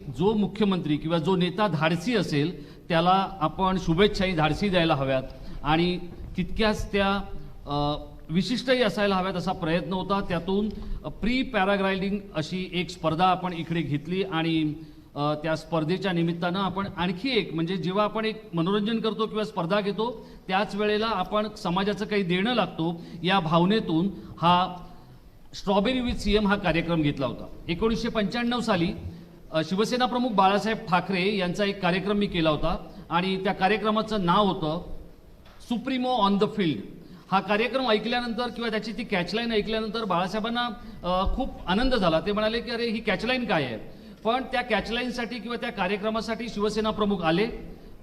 जो मुख्यमंत्री किंवा जो नेता धाडसी असेल त्याला आपण शुभेच्छाही धाडसी द्यायला हव्यात. आणि तितक्याच त्या विशिष्टही असायला हव्यात असा प्रयत्न होता. त्यातून प्री पॅराग्लायडिंग अशी एक स्पर्धा आपण इकडे घेतली आणि त्या स्पर्धेच्या निमित्तानं आपण आणखी एक म्हणजे जेव्हा आपण एक मनोरंजन करतो किंवा स्पर्धा घेतो त्याच वेळेला आपण समाजाचं काही देणं लागतो या भावनेतून हा स्ट्रॉबेरी विथ सीएम हा कार्यक्रम घेतला होता. एकोणीसशे पंच्याण्णव साली शिवसेना प्रमुख बाळासाहेब ठाकरे यांचा एक कार्यक्रम मी केला होता आणि त्या कार्यक्रमाचं नाव होतं सुप्रीमो ऑन द फील्ड. हा कार्यक्रम ऐकल्यानंतर किंवा त्याची ती कॅचलाईन ऐकल्यानंतर बाळासाहेबांना खूप आनंद झाला. ते म्हणाले की अरे ही कॅचलाईन काय आहे? पण त्या कॅचलाईनसाठी किंवा त्या कार्यक्रमासाठी शिवसेना प्रमुख आले.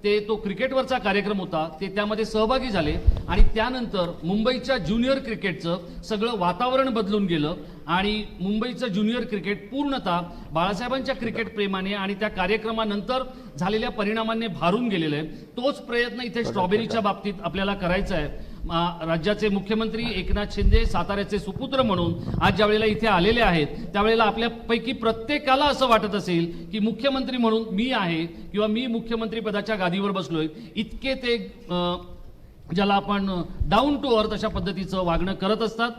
ते तो क्रिकेटवरचा कार्यक्रम होता. ते त्यामध्ये सहभागी झाले. आणि त्यानंतर मुंबईच्या ज्युनियर क्रिकेटचं सगळं वातावरण बदलून गेलं. आणि मुंबईचं ज्युनियर क्रिकेट पूर्णतः बाळासाहेबांच्या क्रिकेट प्रेमाने आणि त्या कार्यक्रमानंतर झालेल्या परिणामांनी भारून गेलेलं आहे. तोच प्रयत्न इथे स्ट्रॉबेरीच्या बाबतीत आपल्याला करायचा आहे. राज्याचे मुख्यमंत्री एकनाथ शिंदे साताऱ्याचे सुपुत्र म्हणून आज ज्या वेळेला इथे आलेले आहेत त्यावेळेला आपल्यापैकी प्रत्येकाला असं वाटत असेल की मुख्यमंत्री म्हणून मी आहे किंवा मी मुख्यमंत्री पदाच्या गादीवर बसलोय इतके ते ज्याला आपण डाऊन टू अर्थ अशा पद्धतीचं वागणं करत असतात.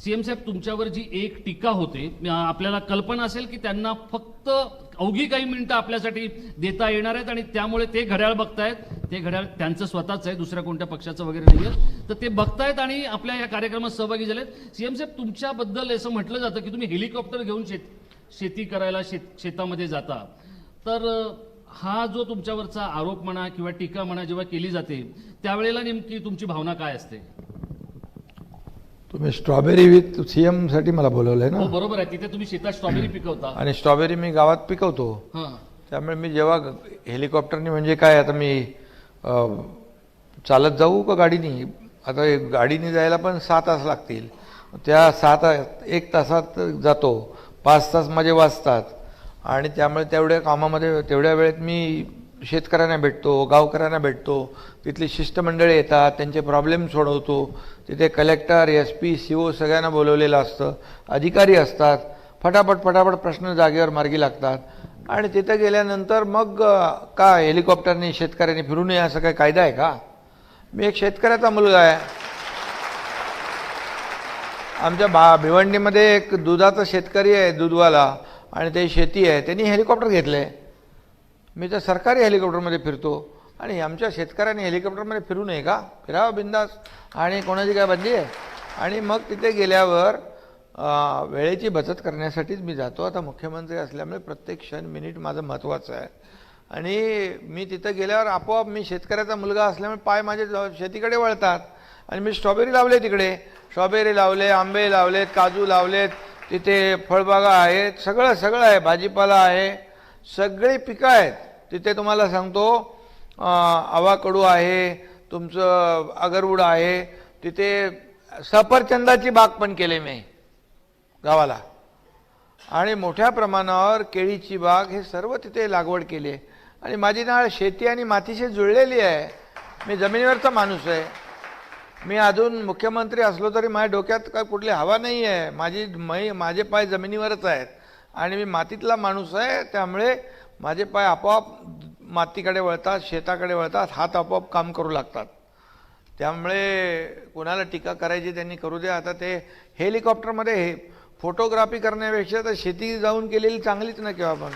सीएम साहेब तुमच्यावर जी एक टीका होते आपल्याला कल्पना असेल की त्यांना फक्त अवघी काही मिनिटं आपल्यासाठी देता येणार आहेत आणि त्यामुळे ते घड्याळ बघतायत. ते घड्याळ त्यांचं स्वतःच आहे दुसऱ्या कोणत्या पक्षाचं वगैरे नाही आहे तर ते बघतायत आणि आपल्या या कार्यक्रमात सहभागी झालेत. सीएम साहेब तुमच्याबद्दल असं म्हटलं जातं की तुम्ही हेलिकॉप्टर घेऊन शेत शेती करायला शेत शेतामध्ये जाता. तर हा जो तुमच्यावरचा आरोप म्हणा किंवा टीका म्हणा जेव्हा केली जाते त्यावेळेला नेमकी तुमची भावना काय असते? तुम्ही स्ट्रॉबेरी विथ सीएमसाठी मला बोलवलंय हो ना बरोबर आहे. तिथे तुम्ही शेतात स्ट्रॉबेरी पिकवता. आणि स्ट्रॉबेरी मी गावात पिकवतो. हां. त्यामुळे मी जेव्हा हेलिकॉप्टरनी म्हणजे काय आता मी अं, चालत जाऊ का गाडीनी? आता गाडीने जायला पण सहा तास लागतील. त्या सहा तास एक तासात जातो. पाच तास माझे वाचतात. आणि त्यामुळे तेवढ्या कामामध्ये तेवढ्या वेळेत मी शेतकऱ्यांना भेटतो गावकऱ्यांना भेटतो तिथली शिष्टमंडळी येतात त्यांचे प्रॉब्लेम सोडवतो तिथे collector S P C O सगळ्यांना बोलवलेलं असतं अधिकारी असतात फटाफट फटाफट प्रश्न जागेवर मार्गी लागतात. आणि तिथं गेल्यानंतर मग का हेलिकॉप्टरने शेतकऱ्यांनी फिरू नये असं काही कायदा आहे का? मी एक शेतकऱ्याचा मुलगा आहे. आमच्या भा भिवंडीमध्ये एक दुधाचा शेतकरी आहे दूधवाला. आणि ते शेती आहे. त्यांनी हेलिकॉप्टर घेतले. मी तर सरकारी हेलिकॉप्टरमध्ये फिरतो. आणि आमच्या शेतकऱ्यांनी हेलिकॉप्टरमध्ये फिरू नये का? फिरावं बिंदास. आणि कोणाची काय बंदी आहे? आणि मग तिथे गेल्यावर वेळेची बचत करण्यासाठीच मी जातो. आता मुख्यमंत्री असल्यामुळे प्रत्येक क्षण मिनिट माझं महत्त्वाचं आहे. आणि मी तिथं गेल्यावर आपोआप मी शेतकऱ्याचा मुलगा असल्यामुळे पाय माझे शेतीकडे वळतात. आणि मी स्ट्रॉबेरी लावले तिकडे. स्ट्रॉबेरी लावले आंबे लावलेत काजू लावलेत. तिथे फळबागा आहेत. सगळं सगळं आहे. भाजीपाला आहे. सगळी पिकं आहेत. तिथे तुम्हाला सांगतो आवाकडू आहे तुमचं अगरवूड आहे तिथे सफरचंदाची बाग पण केली मी गावाला. आणि मोठ्या प्रमाणावर केळीची बाग हे सर्व तिथे लागवड केली आहे. आणि माझी नाळ शेती आणि मातीशी जुळलेली आहे. मी जमिनीवरचा माणूस आहे. मी अजून मुख्यमंत्री असलो तरी माझ्या डोक्यात काय कुठली हवा नाही आहे माझी मै माझे पाय जमिनीवरच आहेत. आणि मी मातीतला माणूस आहे त्यामुळे माझे पाय आपोआप मातीकडे वळतात शेताकडे वळतात हात आपोआप काम करू लागतात. त्यामुळे कोणाला टीका करायची त्यांनी करू द्या. आता ते हेलिकॉप्टरमध्ये हे फोटोग्राफी करण्यापेक्षा तर शेती जाऊन केलेली चांगलीच ना किंवा आपण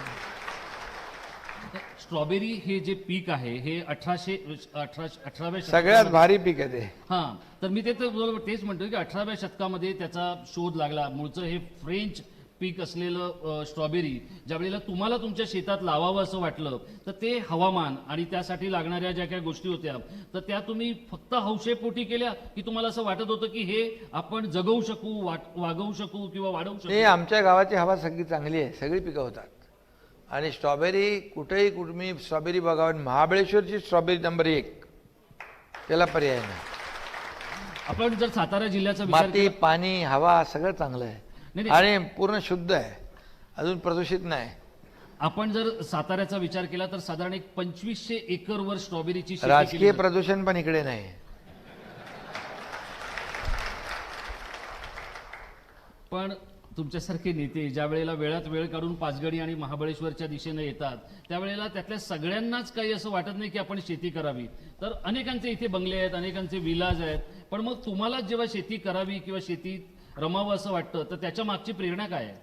स्ट्रॉबेरी हे जे पीक आहे हे अठराशे अठरा अठराव्या सगळ्यात भारी पीक आहे ते. हा तर मी ते तर बरोबर तेच म्हणतोय की अठराव्या शतकामध्ये त्याचा शोध लागला. मूळचं हे फ्रेंच पीक असलेलं स्ट्रॉबेरी ज्या वेळेला तुम्हाला तुमच्या शेतात लावावं असं वाटलं तर ते हवामान आणि त्यासाठी लागणाऱ्या ज्या काही गोष्टी होत्या तर त्या तुम्ही फक्त हौशेपोटी केल्या की तुम्हाला असं वाटत होतं की हे आपण जगवू शकू वाट- वागवू शकू किंवा वाढवू नाही शकू आमच्या गावाची हवा सगळी चांगली आहे सगळी पिकं होतात. आणि स्ट्रॉबेरी कुठेही कुठे मी स्ट्रॉबेरी बघावं महाबळेश्वरची स्ट्रॉबेरी नंबर एक त्याला पर्याय नाही. आपण जर सातारा जिल्ह्याचा माती पाणी हवा सगळं चांगलं आहे. नाही. आणि पूर्ण शुद्ध आहे. अजून प्रदूषित नाही. आपण जर साताऱ्याचा विचार केला तर साधारण एक पंचवीसशे एकरवर स्ट्रॉबेरीची शेती केली राजकीय जाते. प्रदूषण पण इकडे नाही. पण तुमच्यासारखे नेते ज्या वेळेला वेळात वेळ काढून पाचगणी आणि महाबळेश्वरच्या दिशेने येतात त्यावेळेला त्यातल्या सगळ्यांनाच काही असं वाटत नाही की आपण शेती करावी. तर अनेकांचे इथे बंगले आहेत अनेकांचे विलाज आहेत. पण मग तुम्हाला जेव्हा शेती करावी किंवा शेतीत रमावं असं वाटतं तर त्याच्या मागची प्रेरणा काय आहे?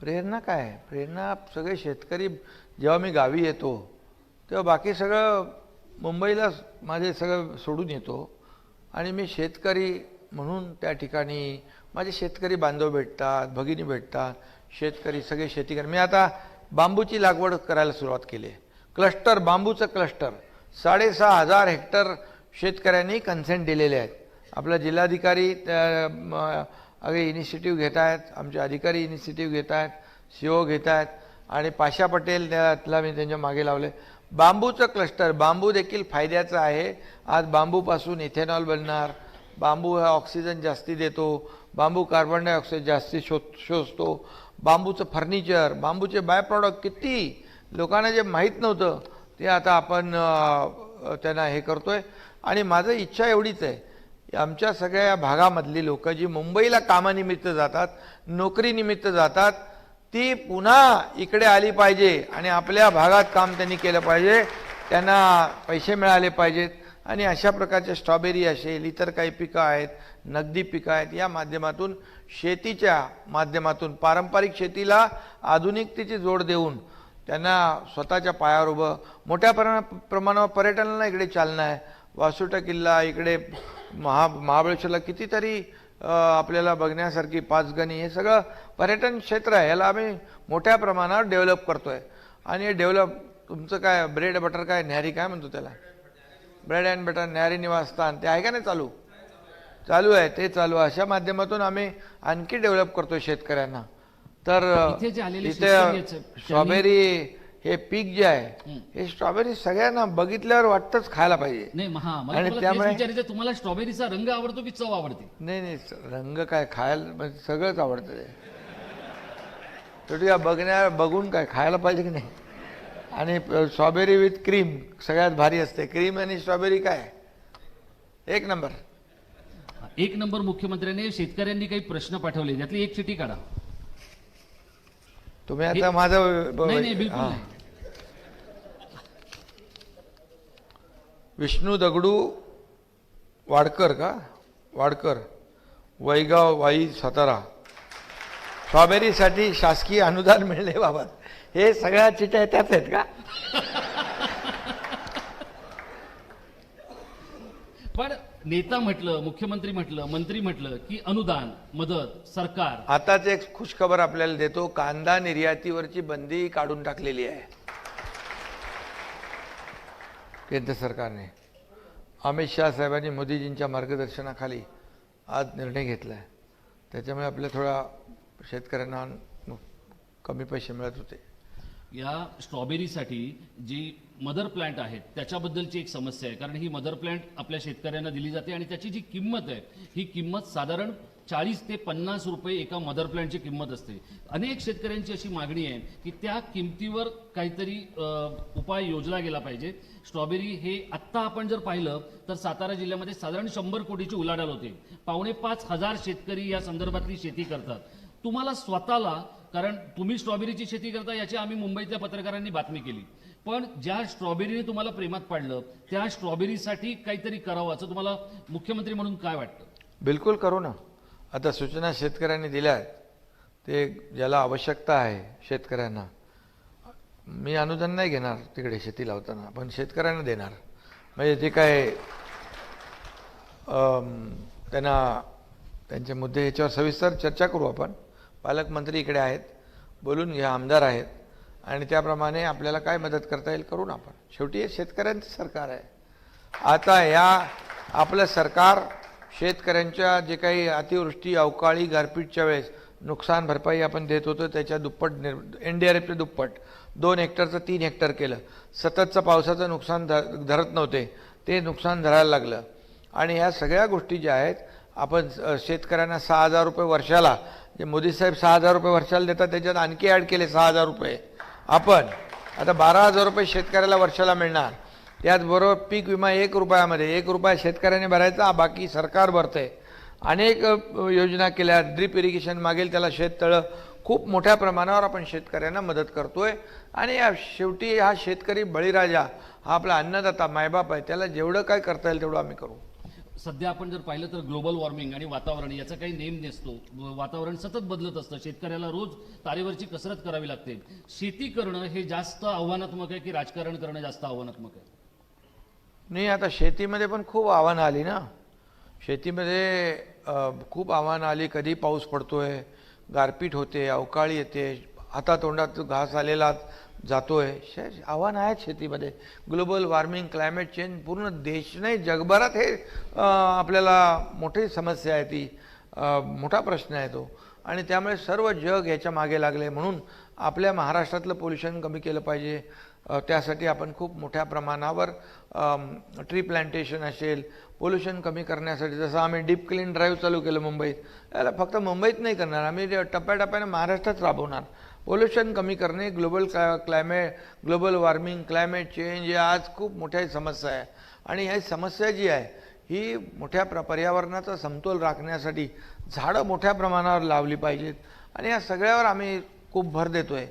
प्रेरणा काय आहे? प्रेरणा सगळे शेतकरी जेव्हा मी गावी येतो तेव्हा बाकी सगळं मुंबईला माझे सगळं सोडून येतो. आणि मी शेतकरी म्हणून त्या ठिकाणी माझे शेतकरी बांधव भेटतात भगिनी भेटतात शेतकरी सगळे शेती कर मी आता बांबूची लागवड करायला सुरुवात केली आहे. क्लस्टर बांबूचं क्लस्टर साडेसहा हजार हेक्टर शेतकऱ्यांनी कन्सेंट दिलेले आहेत. आपला जिल्हाधिकारी त्या अगे इनिशिएटिव्ह घेत आहेत आमचे अधिकारी इनिशिएटिव्ह घेत आहेत सी ओ घेत आहेत आणि पाशा पटेल त्यातला मी त्यांच्या मागे लावले. बांबूचं क्लस्टर बांबू देखील फायद्याचं आहे. आज बांबूपासून इथेनॉल बनणार. बांबू हा ऑक्सिजन जास्ती देतो. बांबू कार्बन डायऑक्साईड जास्ती शो शोषतो बांबूचं फर्निचर बांबूचे बाय प्रॉडक्ट किती? लोकांना जे माहीत नव्हतं ते आता आपण त्यांना हे करतो आहे आणि माझं इच्छा एवढीच आहे आमच्या सगळ्या या भागामधली लोक जी मुंबईला कामानिमित्त जातात नोकरीनिमित्त जातात ती पुन्हा इकडे आली पाहिजे आणि आपल्या भागात काम त्यांनी केलं पाहिजे त्यांना पैसे मिळाले पाहिजेत. आणि अशा प्रकारच्या स्ट्रॉबेरी असेल इतर काही पिकं आहेत नगदी पिकं आहेत या माध्यमातून शेतीच्या माध्यमातून पारंपरिक शेतीला आधुनिकतेची जोड देऊन त्यांना स्वतःच्या पायावर उभं मोठ्या प्रमा प्रमाणावर पर्यटनाला इकडे चालना आहे. वासुटा किल्ला इकडे महा महाबळेश्वरला कितीतरी आपल्याला बघण्यासारखी पाचगणी हे सगळं पर्यटन क्षेत्र आहे. याला आम्ही मोठ्या प्रमाणावर डेव्हलप करतोय. आणि हे डेव्हलप तुमचं काय ब्रेड बटर काय न्यारी काय म्हणतो त्याला? ब्रेड अँड बटर न्यारी निवासस्थान ते आहे का नाही चालू? चालू आहे ते चालू आहे. अशा माध्यमातून आम्ही आणखी डेव्हलप करतो शेतकऱ्यांना. तर इथे स्ट्रॉबेरी हे पीक जे आहे हे. स्ट्रॉबेरी सगळ्यांना बघितल्यावर वाटतंच खायला पाहिजे. नाही महा मला आणि तुम्हाला तेच त्यामुळे- विचारायचं तुम्हाला स्ट्रॉबेरीचा रंग आवडतो की चव आवडते? नाही नाही रंग काय खायला म्हणजे सगळंच आवडतं ते. शेवटी या बघण्या बघून काय खायला पाहिजे की नाही? आणि स्ट्रॉबेरी विथ क्रीम सगळ्यात भारी असते. क्रीम आणि स्ट्रॉबेरी काय? एक नंबर. एक नंबर मुख्यमंत्र्यांनी शेतकऱ्यांनी काही प्रश्न पाठवले. त्यातली एक चिठी काढा. तुम्ही आता माझं ब- नाही नाही बिलकुल हा. नाही. विष्णू दगडू वाडकर का? वाडकर. वैगाव वाई सातारा. स्ट्रॉबेरीसाठी शासकीय अनुदान मिळण्याबाबत हे सगळ्या चिठ्या त्याच आहेत का? पण नेता म्हटलं मुख्यमंत्री म्हटलं मंत्री म्हटलं की अनुदान मदत सरकार. आताच एक खुशखबर आपल्याला देतो. कांदा निर्यातीवरची बंदी काढून टाकलेली आहे. केंद्र सरकारने अमित शहा साहेबांनी मोदीजींच्या मार्गदर्शनाखाली आज निर्णय घेतला आहे त्याच्यामुळे आपल्या थोडा शेतकऱ्यांना कमी पैसे मिळत होते. या स्ट्रॉबेरीसाठी जी मदर प्लांट आहेत त्याच्याबद्दलची एक समस्या आहे. कारण ही मदर प्लांट आपल्या शेतकऱ्यांना दिली जाते आणि त्याची जी किंमत आहे ही किंमत साधारण चाळीस ते पन्नास रुपये एका मदर प्लांटची किंमत असते. अनेक शेतकऱ्यांची अशी मागणी आहे की त्या किमतीवर काहीतरी उपाय योजला गेला पाहिजे. स्ट्रॉबेरी हे आत्ता आपण जर पाहिलं तर सातारा जिल्ह्यामध्ये साधारण शंभर कोटीची उलाढाल होते. पावणे पाच हजार शेतकरी या संदर्भातली शेती करतात. तुम्हाला स्वतःला कारण तुम्ही स्ट्रॉबेरीची शेती करता याची आम्ही मुंबईतल्या पत्रकारांनी बातमी केली. पण ज्या स्ट्रॉबेरीने तुम्हाला प्रेमात पाडलं त्या स्ट्रॉबेरीसाठी काहीतरी करावं असं तुम्हाला मुख्यमंत्री म्हणून काय वाटतं? बिलकुल करू ना. आता सूचना शेतकऱ्यांनी दिल्या आहेत ते ज्याला आवश्यकता आहे शेतकऱ्यांना. मी अनुदान नाही घेणार तिकडे शेती लावताना पण शेतकऱ्यांना देणार. म्हणजे जे काय त्यांना त्यांचे मुद्दे ह्याच्यावर सविस्तर चर्चा करू आपण. पालकमंत्री इकडे आहेत बोलून घ्या आमदार आहेत. आणि त्याप्रमाणे आपल्याला काय मदत करता येईल करू ना आपण. शेवटी हे शेतकऱ्यांचं सरकार आहे. आता या आपलं सरकार शेतकऱ्यांच्या जे काही अतिवृष्टी अवकाळी गारपीटच्या वेळेस नुकसान भरपाई आपण देत होतो त्याच्या दुप्पट एन डी आर एफच्या दुप्पट. दोन हेक्टरचं तीन हेक्टर केलं. सततचं पावसाचं नुकसान ध धरत नव्हते. ते नुकसान धरायला लागलं. आणि ह्या सगळ्या गोष्टी ज्या आहेत आपण शेतकऱ्यांना सहा हजार रुपये वर्षाला जे मोदी साहेब सहा हजार रुपये वर्षाला देतात त्याच्यात आणखी ॲड केले सहा हजार रुपये. आपण आता बारा हजार रुपये शेतकऱ्याला वर्षाला मिळणार. त्याचबरोबर पीक विमा एक रुपयामध्ये एक रुपया शेतकऱ्याने भरायचा बाकी सरकार भरते अनेक योजना केल्या ड्रीप इरिगेशन मागेल त्याला शेततळं खूप मोठ्या प्रमाणावर आपण शेतकऱ्यांना मदत करतोय. आणि या शेवटी हा शेतकरी बळीराजा हा आपला अन्नदाता मायबाप आहे त्याला जेवढं काय करता येईल तेवढं आम्ही करू. सध्या आपण जर पाहिलं तर ग्लोबल वॉर्मिंग आणि वातावरण याचा काही नेम नसतो. वातावरण सतत बदलत असतं. शेतकऱ्याला रोज तारेवरची कसरत करावी लागते. शेती करणं हे जास्त आव्हानात्मक आहे की राजकारण करणं जास्त आव्हानात्मक आहे? नाही आता शेतीमध्ये पण खूप आव्हानं आली ना. शेतीमध्ये खूप आव्हानं आली. कधी पाऊस पडतो आहे गारपीट होते अवकाळी येते हातातोंडात घास आलेला जातो आहे शे आव्हानं आहेत शेतीमध्ये. ग्लोबल वॉर्मिंग क्लायमेट चेंज पूर्ण देश नाही जगभरात हे आपल्याला मोठी समस्या आहे ती. मोठा प्रश्न आहे तो. आणि त्यामुळे सर्व जग ह्याच्या मागे लागले म्हणून आपल्या महाराष्ट्रातलं पोल्युशन कमी केलं पाहिजे. त्यासाठी आपण खूप मोठ्या प्रमाणावर ट्री प्लांटेशन असेल पोल्युशन कमी करण्यासाठी जसं आम्ही डीप क्लीन ड्राईव्ह चालू केलं मुंबईत याला फक्त मुंबईत नाही करणार आम्ही टप्प्याटप्प्याने महाराष्ट्रात राबवणार. पोल्युशन कमी करणे ग्लोबल क्ला climate global warming climate change या आज खूप मोठ्या समस्या आहे. आणि ह्या समस्या जी आहे ही मोठ्या प्र पर्यावरणाचा समतोल राखण्यासाठी झाडं मोठ्या प्रमाणावर लावली पाहिजेत. आणि या सगळ्यावर आम्ही खूप भर देतो आहे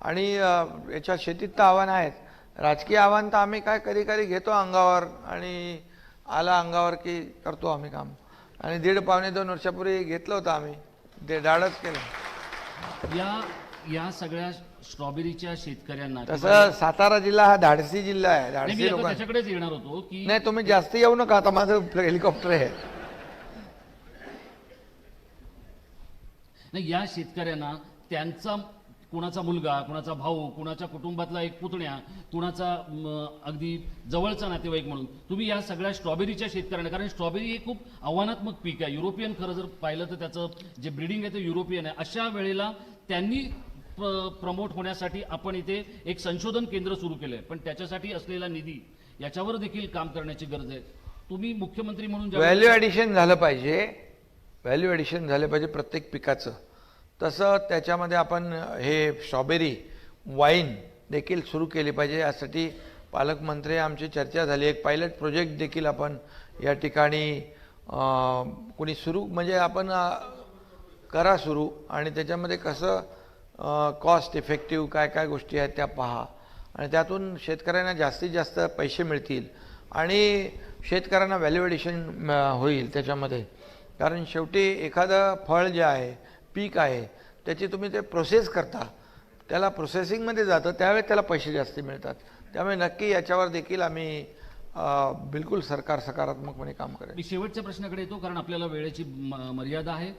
आणि याच्या शेतीत तर आव्हान आहेत. राजकीय आव्हान तर आम्ही काय कधी कधी घेतो अंगावर आणि आला अंगावर की करतो आम्ही काम. आणि दीड पावणे दोन वर्षापूर्वी घेतलं होतं आम्ही. ते डाळच केलं. या या सगळ्या स्ट्रॉबेरीच्या शेतकऱ्यांना तसं सातारा जिल्हा हा धाडसी जिल्हा आहे. धाडसी त्याच्याकडेच येणार होतो की नाही तुम्ही जास्त येऊ नका. आता माझं हेलिकॉप्टर आहे. नाही या शेतकऱ्यांना त्यांचा कुणाचा मुलगा कुणाचा भाऊ कुणाच्या कुटुंबातला एक पुतण्या कुणाचा अगदी जवळचा नातेवाईक म्हणून. तुम्ही या सगळ्या स्ट्रॉबेरीच्या शेतकऱ्यांना कारण स्ट्रॉबेरी हे खूप आव्हानात्मक पीक आहे. युरोपियन खरं जर पाहिलं तर त्याचं जे ब्रिडिंग आहे ते युरोपियन आहे. अशा वेळेला त्यांनी प्रमोट होण्यासाठी आपण इथे एक संशोधन केंद्र सुरू केलं आहे पण त्याच्यासाठी असलेला निधी याच्यावर देखील काम करण्याची गरज आहे. तुम्ही मुख्यमंत्री म्हणून व्हॅल्यू ॲडिशन झालं पाहिजे. व्हॅल्यू ॲडिशन झालं पाहिजे प्रत्येक पिकाचं. तसं त्याच्यामध्ये आपण हे स्ट्रॉबेरी वाईन देखील सुरू केली पाहिजे. यासाठी पालकमंत्री आमची चर्चा झाली. एक पायलट प्रोजेक्ट देखील आपण या ठिकाणी कोणी सुरू म्हणजे आपण करा सुरू आणि त्याच्यामध्ये कसं कॉस्ट इफेक्टिव्ह काय काय गोष्टी आहेत त्या पहा. आणि त्यातून शेतकऱ्यांना जास्तीत जास्त पैसे मिळतील आणि शेतकऱ्यांना व्हॅल्यू होईल त्याच्यामध्ये. कारण शेवटी एखादं फळ जे आहे पीक आहे त्याची तुम्ही ते प्रोसेस करता. त्याला प्रोसेसिंगमध्ये जातं त्यावेळेस त्याला पैसे जास्त मिळतात. त्यामुळे नक्की याच्यावर देखील आम्ही बिलकुल सरकार सकारात्मकपणे काम करेल. मी शेवटच्या प्रश्नाकडे येतो कारण आपल्याला वेळेची म- मर्यादा आहे.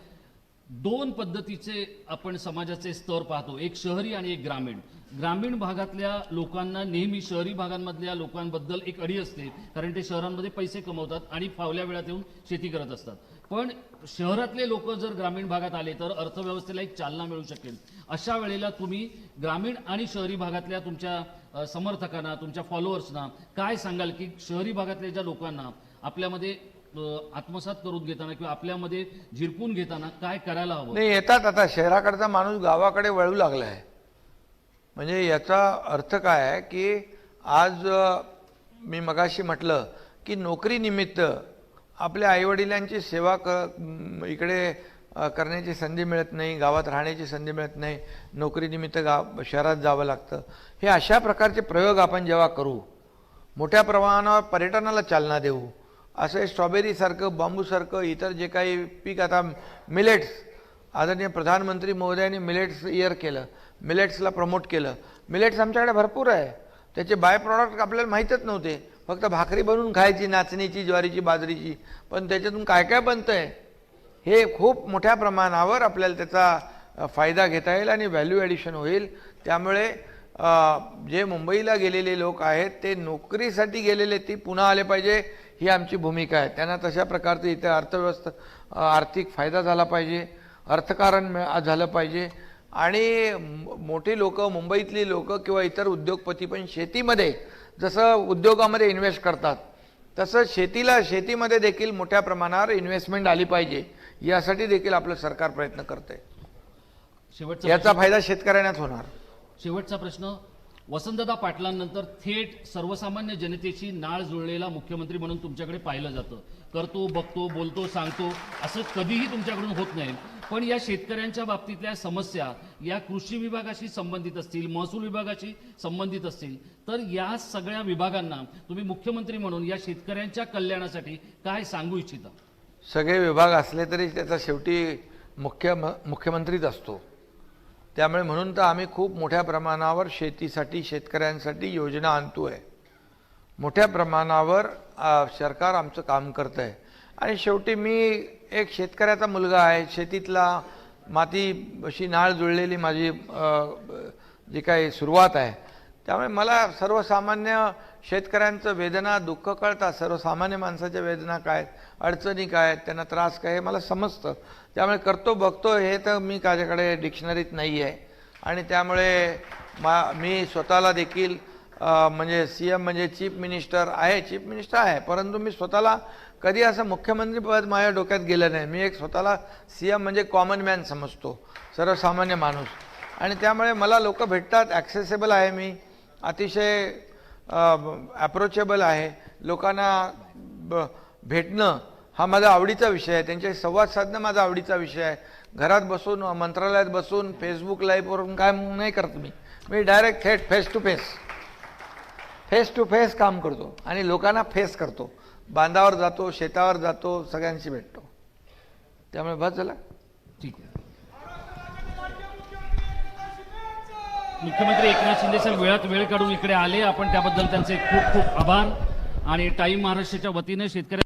दोन पद्धतीचे आपण समाजाचे स्तर पाहतो एक शहरी आणि एक ग्रामीण. ग्रामीण भागातल्या लोकांना नेहमी शहरी भागांमधल्या लोकांबद्दल एक अडी असते कारण ते शहरांमध्ये पैसे कमवतात आणि फावल्या वेळात येऊन शेती करत असतात. पण शहरातले लोक जर ग्रामीण भागात आले तर अर्थव्यवस्थेला एक चालना मिळू शकेल. अशा वेळेला तुम्ही ग्रामीण आणि शहरी भागातल्या तुमच्या समर्थकांना तुमच्या फॉलोअर्सना काय सांगाल की शहरी भागातल्या ज्या लोकांना आपल्यामध्ये आत्मसात करून घेताना किंवा आपल्यामध्ये झिरपून घेताना काय करायला हवं? नाही येतात आता. शहराकडचा माणूस गावाकडे वळू लागला आहे म्हणजे याचा अर्थ काय आहे की आज मी मगाशी म्हटलं की नोकरीनिमित्त आपल्या आईवडिलांची सेवा क इकडे करण्याची संधी मिळत नाही गावात राहण्याची संधी मिळत नाही नोकरीनिमित्त गाव शहरात जावं लागतं. हे अशा प्रकारचे प्रयोग आपण जेव्हा करू मोठ्या प्रमाणावर पर्यटनाला चालना देऊ असं स्ट्रॉबेरीसारखं बांबूसारखं इतर जे काही पीक आता मिलेट्स आदरणीय प्रधानमंत्री महोदयांनी मिलेट्स इयर केलं मिलेट्सला प्रमोट केलं. मिलेट्स आमच्याकडे भरपूर आहे. त्याचे बाय प्रॉडक्ट आपल्याला माहीतच नव्हते. फक्त भाकरी बनवून खायची नाचणीची ज्वारीची बाजरीची. पण त्याच्यातून काय काय बनतं आहे हे खूप मोठ्या प्रमाणावर आपल्याला त्याचा फायदा घेता येईल आणि व्हॅल्यू ॲडिशन होईल. त्यामुळे जे मुंबईला गेलेले लोक आहेत ते नोकरीसाठी गेलेले ती पुन्हा आले पाहिजे. ही आमची भूमिका आहे. त्यांना तशा प्रकारचं इथे अर्थव्यवस्था आर्थिक फायदा झाला पाहिजे. अर्थकारण झालं पाहिजे. आणि मोठी लोकं मुंबईतली लोक किंवा इतर उद्योगपती पण शेतीमध्ये जसं उद्योगामध्ये इन्व्हेस्ट करतात तसं शेतीला शेतीमध्ये देखील मोठ्या प्रमाणावर इन्व्हेस्टमेंट आली पाहिजे. यासाठी देखील आपलं सरकार प्रयत्न करते शेवटचा याचा फायदा शेतकऱ्यांनाच होणार. शेवटचा प्रश्न. वसंतदा पाटलांनंतर थेट सर्वसामान्य जनतेची नाळ जुळलेला मुख्यमंत्री म्हणून तुमच्याकडे पाहिलं जातं. करतो बघतो बोलतो सांगतो असं कधीही तुमच्याकडून होत नाही. पण या शेतकऱ्यांच्या बाबतीतल्या समस्या या कृषी विभागाशी संबंधित असतील महसूल विभागाशी संबंधित असतील तर या सगळ्या विभागांना तुम्ही मुख्यमंत्री म्हणून या शेतकऱ्यांच्या कल्याणासाठी काय सांगू इच्छिता? सगळे विभाग असले तरी त्याचा शेवटी मुख्य मुख्यमंत्रीच असतो. त्यामुळे म्हणून तर आम्ही खूप मोठ्या प्रमाणावर शेतीसाठी शेतकऱ्यांसाठी योजना आणतो आहे मोठ्या प्रमाणावर सरकार आमचं काम करतं आहे आणि शेवटी मी एक शेतकऱ्याचा मुलगा आहे शेतीतला मातीशी नाळ जुळलेली माझी जी काही सुरुवात आहे. त्यामुळे मला सर्वसामान्य शेतकऱ्यांचं वेदना दुःख कळतात. सर्वसामान्य माणसाच्या वेदना काय आहेत, अडचणी काय आहेत, त्यांना त्रास काय हे मला समजतं. त्यामुळे करतो बघतो हे तर मी माझ्याकडे डिक्शनरीत नाही आहे आणि त्यामुळे मा मी स्वतःला देखील म्हणजे सी एम म्हणजे चीफ मिनिस्टर आहे चीफ मिनिस्टर आहे परंतु मी स्वतःला कधी असं मुख्यमंत्रीपद माझ्या डोक्यात गेलं नाही. मी एक स्वतःला सी एम म्हणजे कॉमन मॅन समजतो. सर्वसामान्य माणूस. आणि त्यामुळे मला लोक भेटतात. ॲक्सेसेबल आहे मी. अतिशय ॲप्रोचेबल आहे. लोकांना ब भेटणं हा माझा आवडीचा विषय आहे. त्यांच्याशी संवाद साधणं माझा आवडीचा विषय आहे. घरात बसून मंत्रालयात बसून फेसबुक लाईव्हवरून काय नाही करत मी. मी डायरेक्ट थेट face to face face to face काम करतो. आणि लोकांना फेस करतो. बांधावर जातो शेतावर जातो सगळ्यांशी भेटतो. त्यामुळे बस झाला? ठीक आहे. मुख्यमंत्री एकनाथ शिंदे साहेब वेळात वेळ काढून इकडे आले. आपण त्याबद्दल त्यांचे खूप खूप आभार. आणि टाईम महाराष्ट्राच्या वतीने शेतकऱ्या